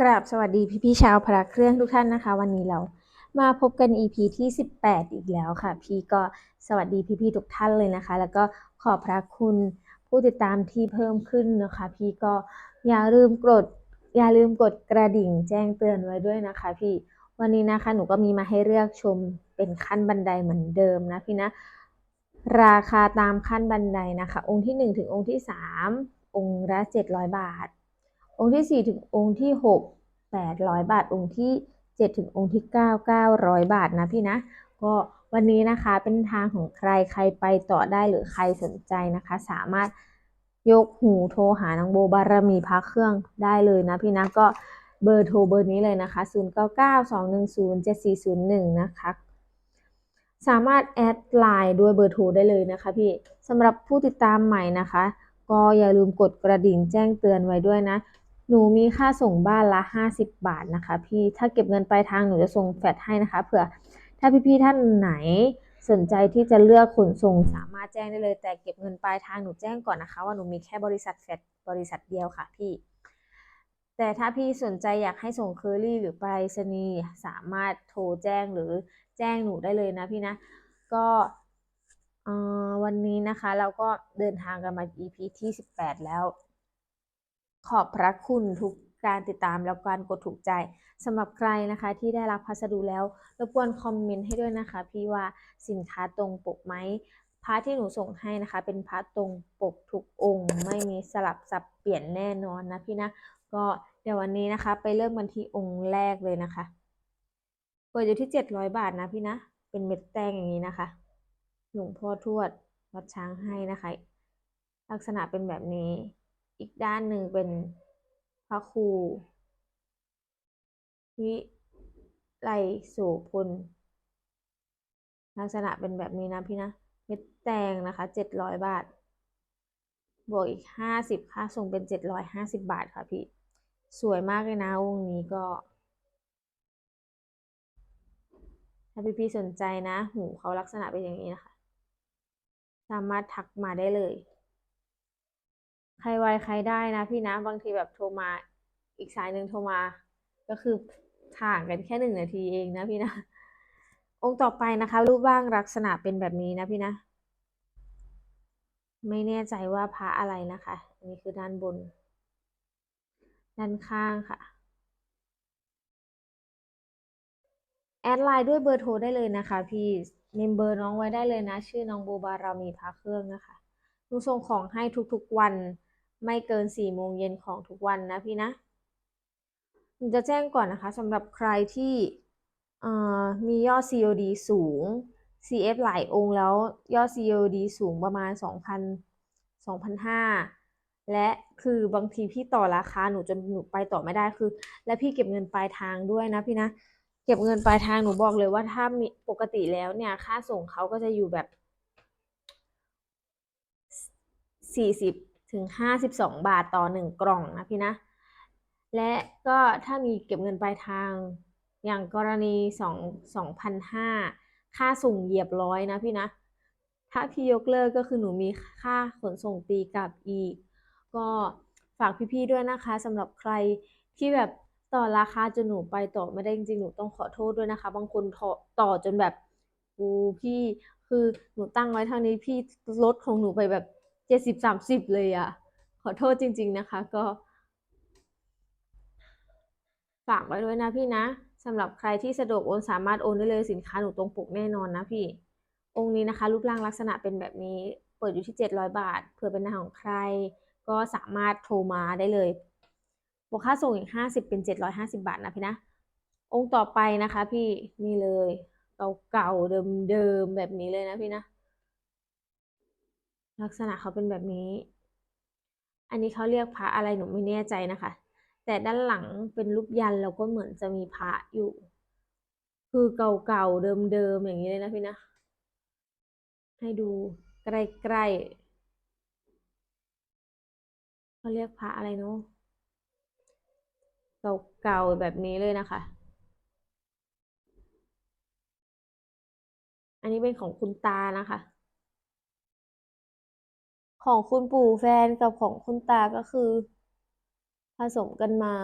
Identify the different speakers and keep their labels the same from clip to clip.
Speaker 1: กราบสวัสดีพี่พี่ๆชาวพระเครื่องทุกท่านนะคะ วันนี้เรามาพบกัน EP ที่ 18 อีกแล้วค่ะ พี่ก็สวัสดีพี่พี่ๆทุกท่านเลยนะคะ แล้วก็ขอบพระคุณผู้ติดตามที่เพิ่มขึ้นนะคะ พี่ก็อย่าลืมกดอย่าลืมกดกระดิ่งแจ้งเตือนไว้ด้วยนะคะ พี่วันนี้นะคะหนูก็มีมาให้เลือกชมเป็นขั้นบันไดเหมือนเดิมนะพี่นะ ราคาตามขั้นบันไดนะคะ องค์ที่ 1 ถึงองค์ที่ 3 องค์ละ700 บาท องค์ที่ 4 ถึงองค์ที่ 6 800 บาท องค์ที่ 7 ถึงองค์ที่ 9 900 บาทนะพี่นะ ก็วันนี้นะคะเป็นทางของใครใครไปต่อได้หรือใครสนใจนะคะ สามารถยกหูโทรหานางโบบารมีพระเครื่องได้เลยนะพี่นะก็เบอร์โทรเบอร์นี้เลยนะคะ 0992107401 นะคะสามารถแอดไลน์ด้วยเบอร์โทรได้เลยนะคะพี่สำหรับผู้ติดตามใหม่นะคะ ก็อย่าลืมกดกระดิ่งแจ้งเตือนไว้ด้วยนะ หนูมีค่าส่งบ้านละ 50 บาทนะคะ พี่ถ้าเก็บเงินปลายทางหนูจะส่งแฟดให้นะคะเผื่อถ้าพี่ๆท่านไหนสนใจที่จะเลือกขนส่งสามารถแจ้งได้เลย แต่เก็บเงินปลายทางหนูแจ้งก่อนนะคะ ว่าหนูมีแค่บริษัทแฟดบริษัทเดียวค่ะพี่ แต่ถ้าพี่สนใจอยากให้ส่งเคอรี่หรือไปรษณีย์สามารถโทรแจ้งหรือแจ้งหนูได้เลยนะพี่นะ ก็วันนี้นะคะเราก็เดินทางกันมา EP ที่ 18 แล้ว ขอบพระคุณทุกการติดตามแล้วการกดถูกใจสำหรับใครนะคะ ที่ได้รับพัสดุแล้วรบกวนคอมเมนต์ให้ด้วยนะคะ พี่ว่าสินค้าตรงปกไหมพระที่หนูส่งให้นะคะ เป็นพระตรงปกทุกองค์ ไม่มีสลับสับเปลี่ยนแน่นอนนะพี่นะ ก็เดี๋ยววันนี้นะคะ ไปเริ่มกันที่องค์แรกเลยนะคะเปิดอยู่ที่700บาทนะพี่นะ เป็นเม็ดแตงอย่างนี้นะคะหลวงพ่อทวดวัดช้างให้นะคะ ลักษณะเป็นแบบนี้ อีกด้านหนึ่งเป็นพระครู วิไลโสพลลักษณะเป็นแบบนี้นะพี่นะ เม็ดแตงนะคะ700บาท บวกอีก50ค่าส่งเป็น750บาทค่ะพี่ สวยมากเลยนะองนี้ก็ ถ้าพี่ๆสนใจนะ หูเขาลักษณะเป็นอย่างนี้นะคะ สามารถทักมาได้เลย ใครไวใครได้นะพี่นะบางทีแบบโทรมาอีกสายหนึ่งโทรมา ก็คือห่างกันแค่หนึ่งนาทีเองนะพี่นะ องค์ต่อไปนะคะ รูปร่างลักษณะเป็นแบบนี้นะพี่นะ ไม่แน่ใจว่าพระอะไรนะคะอันนี้คือด้านบน ด้านข้างค่ะแอดไลน์ด้วยเบอร์โทรได้เลยนะคะ พี่เมมเบอร์น้องไว้ได้เลยนะ ชื่อน้องโบบารามีพาเครื่องนะคะหนูส่งของให้ทุกๆวัน ไม่เกินสี่โมงเย็นของทุกวันนะพี่นะหนูจะแจ้งก่อนนะคะสำหรับใครที่มียอด COD สูง CF หลายองค์แล้วยอด COD สูงประมาณ 2,000 2,500 และคือบางทีพี่ต่อราคาหนูจนหนูไปต่อไม่ได้คือ และพี่เก็บเงินปลายทางด้วยนะพี่นะ เก็บเงินปลายทางหนูบอกเลยว่าถ้ามีปกติแล้วเนี่ย ค่าส่งเขาก็จะอยู่แบบสี่สิบ ถึงห้าสิบสองบาทต่อหนึ่งกล่องนะพี่นะ และก็ถ้ามีเก็บเงินปลายทางอย่างกรณีสองสองพันห้าค่าส่งเหยียบร้อยนะพี่นะ ถ้าพี่ยกเลิกก็คือหนูมีค่าขนส่งตีกลับอีก ก็ฝากพี่ๆด้วยนะคะสำหรับใครที่แบบต่อราคาจนหนูไปต่อไม่ได้จริงๆหนูต้องขอโทษด้วยนะคะ บางคนต่อต่อจนแบบอูพี่คือหนูตั้งไว้เท่านี้พี่ลดของหนูไปแบบ จ็ดสิบสามสิบเลยอะขอโทษจริง ๆนะคะ ก็ ฝากไว้ด้วยนะพี่นะสำหรับใครที่สะดวกโอนสามารถโอนได้เลยสินค้าหนูตรงปกแน่นอนนะพี่ องค์นี้นะคะ รูปร่างลักษณะเป็นแบบนี้ เปิดอยู่ที่ 700 บาท เผื่อเป็นหน้าของใคร ก็สามารถโทรมาได้เลยบวกค่าส่งอีก 50 เป็น 750 บาทนะพี่นะ องค์ต่อไปนะคะ พี่นี่เลยเก่าๆเดิมๆแบบนี้เลยนะพี่นะ ลักษณะเขาเป็นแบบนี้ อันนี้เขาเรียกพระอะไรหนูไม่แน่ใจนะคะ แต่ด้านหลังเป็นรูปยันแล้วก็เหมือนจะมีพระอยู่ คือเก่าๆเดิมๆอย่างนี้เลยนะพี่นะ ให้ดูใกล้ๆเขาเรียกพระอะไรเนาะเก่าๆแบบนี้เลยนะคะ อันนี้เป็นของคุณตานะคะ ของคุณปู่แฟนกับของคุณตาก็คือ ผสมกันมา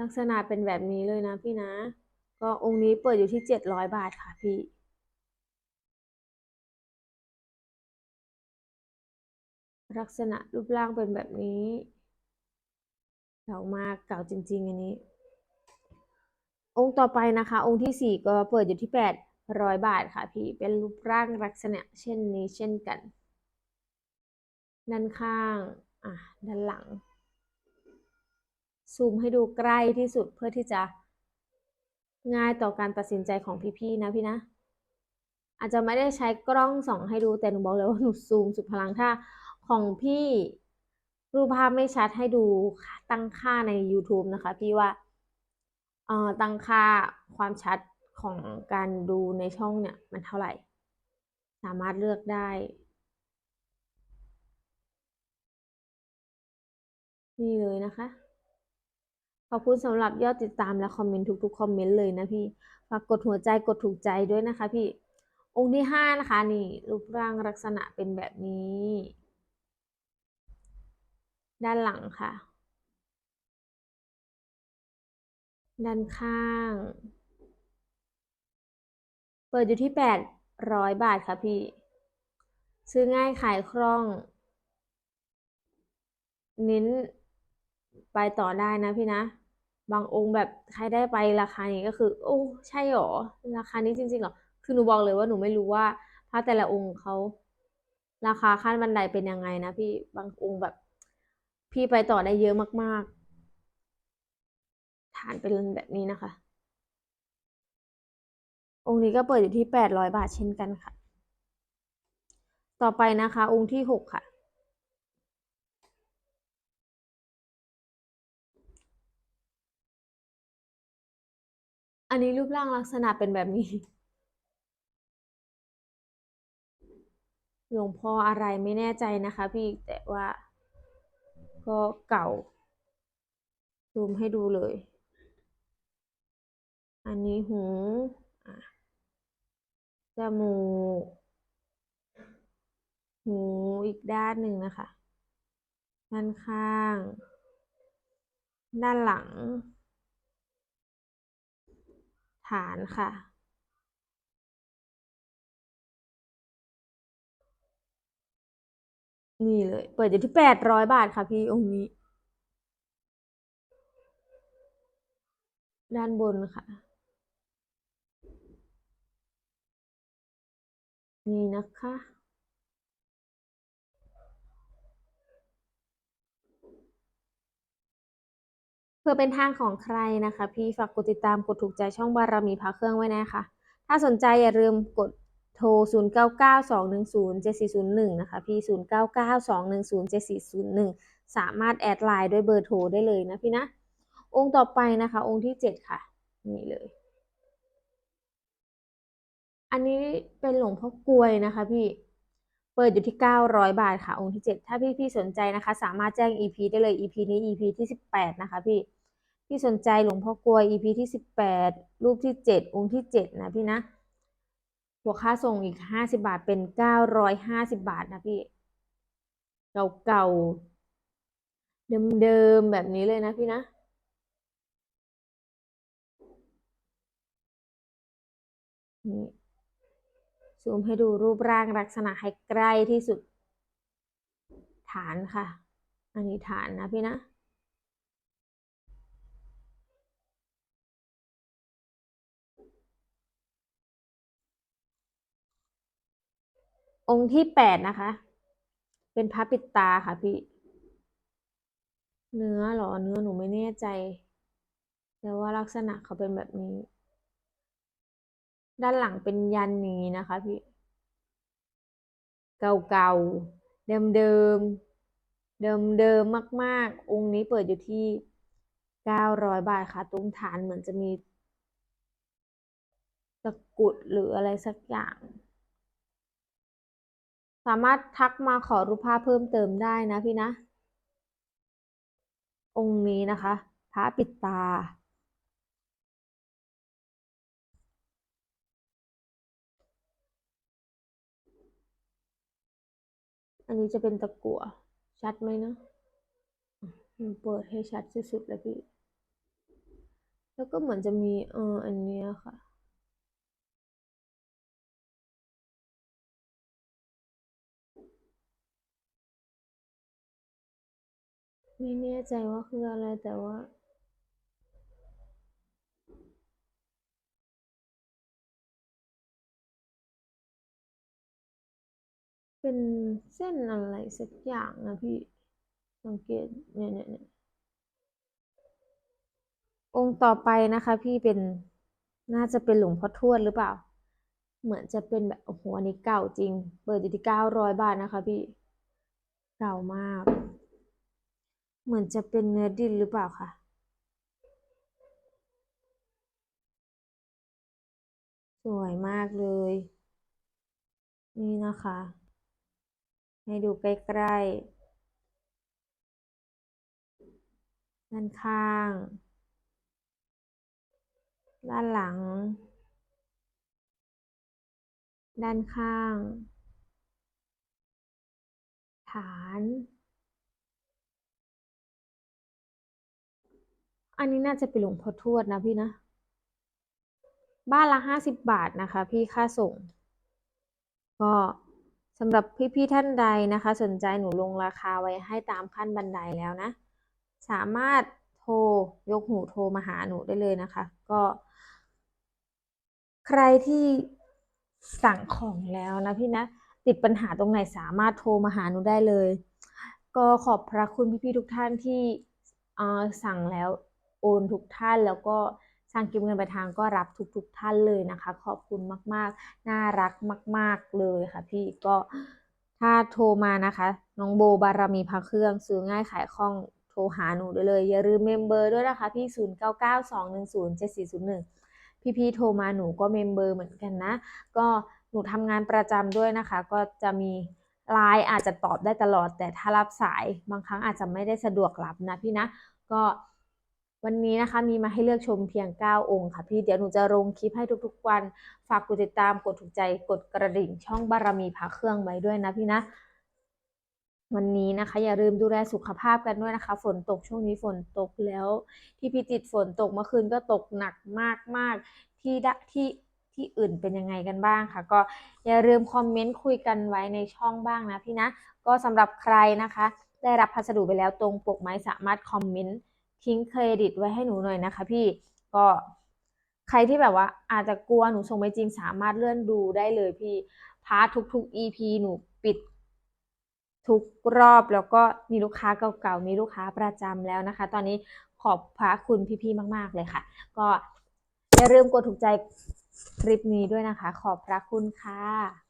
Speaker 1: ลักษณะเป็นแบบนี้เลยนะพี่นะ ก็องค์นี้เปิดอยู่ที่เจ็ดร้อยบาทค่ะพี่ลักษณะรูปร่างเป็นแบบนี้เก่ามากเก่าจริง ๆ อันนี้ องค์ต่อไปนะคะ องค์ที่สี่ก็เปิดอยู่ที่แปด ร้อยบาทค่ะพี่ เป็นรูปร่างลักษณะ เช่นนี้เช่นกัน ด้านข้าง อะ ด้านหลัง ซูมให้ดูใกล้ที่สุดเพื่อที่จะง่ายต่อการตัดสินใจของพี่ๆนะพี่นะ อาจจะไม่ได้ใช้กล้องส่องให้ดูแต่หนูบอกเลยว่าหนูซูมสุดพลังถ้าของพี่รูปภาพไม่ชัดให้ดูตั้งค่าใน YouTube นะคะ พี่ว่าเอ่อตั้งค่าความชัด ของการดูในช่องเนี่ยมันเท่าไหร่ สามารถเลือกได้ นี่เลยนะคะ ขอบคุณสำหรับยอดติดตามและคอมเมนต์ทุกๆคอมเมนต์เลยนะพี่ ฝากกดหัวใจกดถูกใจด้วยนะคะพี่ องค์ที่ห้านะคะ นี่ รูปร่างลักษณะเป็นแบบนี้ ด้านหลังค่ะ ด้านข้าง เปิดอยู่ที่แปดร้อยบาทค่ะพี่ ซื้อง่ายขายคล่องเน้นไปต่อได้นะพี่นะ บางองค์แบบใครได้ไปราคานี้ก็คือ โอ้ใช่หรอ ราคานี้จริงๆหรอ คือหนูบอกเลยว่าหนูไม่รู้ว่าพระแต่ละองค์เขาราคาขั้นบันไดเป็นยังไงนะพี่บางองค์แบบ พี่ไปต่อได้เยอะมากๆ ฐานเป็นแบบนี้นะคะ องค์นี้ก็เปิดอยู่ที่แปดร้อยบาทเช่นกันค่ะ ต่อไปนะคะ องค์ที่หกค่ะ อันนี้รูปร่างลักษณะเป็นแบบนี้ หลวงพ่ออะไรไม่แน่ใจนะคะพี่แต่ว่าก็เก่า ซูมให้ดูเลย อันนี้หู มูก หูอีกด้านหนึ่งนะคะ ด้านข้าง ด้านหลัง ฐานค่ะ นี่เลย เปิดอยู่ที่แปดร้อยบาทค่ะพี่องค์นี้ ด้านบนค่ะ นี่นะคะ เพื่อเป็นทางของใครนะคะ พี่ฝากกดติดตามกดถูกใจช่องบารมีพระเครื่องไว้นะคะ ถ้าสนใจอย่าลืมกดโทร 0 9 9 2 1 0 7 4 0 1 นะคะ พี่ 0 9 9 2 1 0 7 4 0 1 สามารถแอดไลน์ด้วยเบอร์โทรได้เลยนะพี่นะ องค์ต่อไปนะคะ องค์ที่ 7 ค่ะ นี่เลย อันนี้เป็นหลวงพ่อกลวยนะคะพี่ เปิดอยู่ที่ 900 บาทค่ะ องค์ที่ 7 ถ้าพี่พี่สนใจนะคะ สามารถแจ้ง EP ได้เลย EP นี้ EP ที่ 18 นะคะพี่ พี่สนใจหลวงพ่อกลวย EP ที่ 18 รูปที่ 7 องค์ที่ 7 นะพี่นะ บวกค่าส่งอีก 50 บาทเป็น 950 บาทนะพี่ เก่าๆ เดิมๆ แบบนี้เลยนะพี่นะนี่ ซูมให้ดูรูปร่างลักษณะให้ใกล้ที่สุด ฐานค่ะ อันนี้ฐานนะพี่นะ องค์ที่แปดนะคะ เป็นพระปิดตาค่ะพี่ เนื้อหรอ เนื้อหนูไม่แน่ใจ แต่ว่าลักษณะเขาเป็นแบบนี้ ด้านหลังเป็นยันนี้นะคะพี่ เก่าๆ เดิมๆเดิมๆมาก ๆ องค์นี้เปิดอยู่ที่900บาทค่ะ ตรงฐานเหมือนจะมีตะกุดหรืออะไรสักอย่าง สามารถทักมาขอรูปภาพเพิ่มเติมได้นะพี่นะ องค์นี้นะคะพระปิดตา อันนี้จะเป็นตะกั่วชัดไหมนะเปิดให้ชัดสุดๆเลยพี่ แล้วก็เหมือนจะมีเอออันนี้ค่ะ ไม่แน่ใจว่าคืออะไรแต่ว่า เป็นเส้นอะไรสักอย่างนะพี่ สังเกตเนี่ยเนี่ยเนี่ยองค์ต่อไปนะคะพี่เป็นน่าจะเป็นหลวงพ่อทวดหรือเปล่า เหมือนจะเป็นแบบโอ้โหอันนี้เก่าจริง เปิดอยู่ที่เก้าร้อยบาทนะคะพี่ เก่ามาก เหมือนจะเป็นเนื้อดินหรือเปล่าคะสวยมากเลย นี่นะคะ ให้ดูใกล้ๆ ด้านข้าง ด้านหลัง ด้านข้าง ฐานอันนี้น่าจะเป็นหลวงพ่อทวดนะพี่นะ บ้านละห้าสิบบาทนะคะ พี่ค่าส่ง ก็ สำหรับพี่ๆท่านใดนะคะ สนใจหนูลงราคาไว้ให้ตามขั้นบันไดแล้วนะ สามารถโทรยกหูโทรมาหาหนูได้เลยนะคะ ก็ ใครที่สั่งของแล้วนะพี่นะติดปัญหาตรงไหนสามารถโทรมาหาหนูได้เลย ก็ขอบพระคุณพี่ๆทุกท่านที่สั่งแล้วโอนทุกท่านแล้วก็ สั่งก็บเงินปลายทางก็รับทุก ๆ ท่านเลยนะคะ ขอบคุณมากๆ น่ารักมาก ๆเลยค่ะ พี่ก็ถ้าโทรมานะคะน้องโบบารมีพระเครื่องซื้อง่ายขายคล่องโทรหาหนูได้เลย อย่าลืมเมมเบอร์ด้วยนะคะ พี่ 0992107401 พี่ๆโทรมาหนูก็เมมเบอร์เหมือนกันนะ ก็หนูทำงานประจำด้วยนะคะ ก็จะมีไลน์อาจจะตอบได้ตลอด แต่ถ้ารับสายบางครั้งอาจจะไม่ได้สะดวกรับนะพี่นะ ก็ วันนี้นะคะมีมาให้เลือกชมเพียง 9 องค์ค่ะพี่เดี๋ยวหนูจะลงคลิปให้ทุกๆวัน ฝากกดติดตามกดถูกใจกดกระดิ่งช่องบารมีพระเครื่องไว้ด้วยนะพี่นะ วันนี้นะคะ อย่าลืมดูแลสุขภาพกันด้วยนะคะ ฝนตกช่วงนี้ฝนตกแล้ว ที่พิจิตฝนตกเมื่อคืนก็ตกหนักมากๆที่ดะที่ที่อื่นเป็นยังไงกันบ้างค่ะ ก็อย่าลืมคอมเมนต์คุยกันไว้ในช่องบ้างนะพี่นะ ก็สำหรับใครนะคะ ได้รับพัสดุไปแล้วตรงปกไหมสามารถคอมเมนต์ ทิ้งเครดิตไว้ให้หนูหน่อยนะคะพี่ก็ใครที่แบบว่าอาจจะกลัวหนูส่งไม่จริงสามารถเลื่อนดูได้เลยพี่พาร์ททุกๆ EP หนูปิดทุกรอบแล้วก็มีลูกค้าเก่าๆมีลูกค้าประจำแล้วนะคะ ตอนนี้ขอบพระคุณพี่ๆมาก ๆเลยค่ะ ก็อย่าลืมกดถูกใจคลิปนี้ด้วยนะคะ ขอบพระคุณค่ะ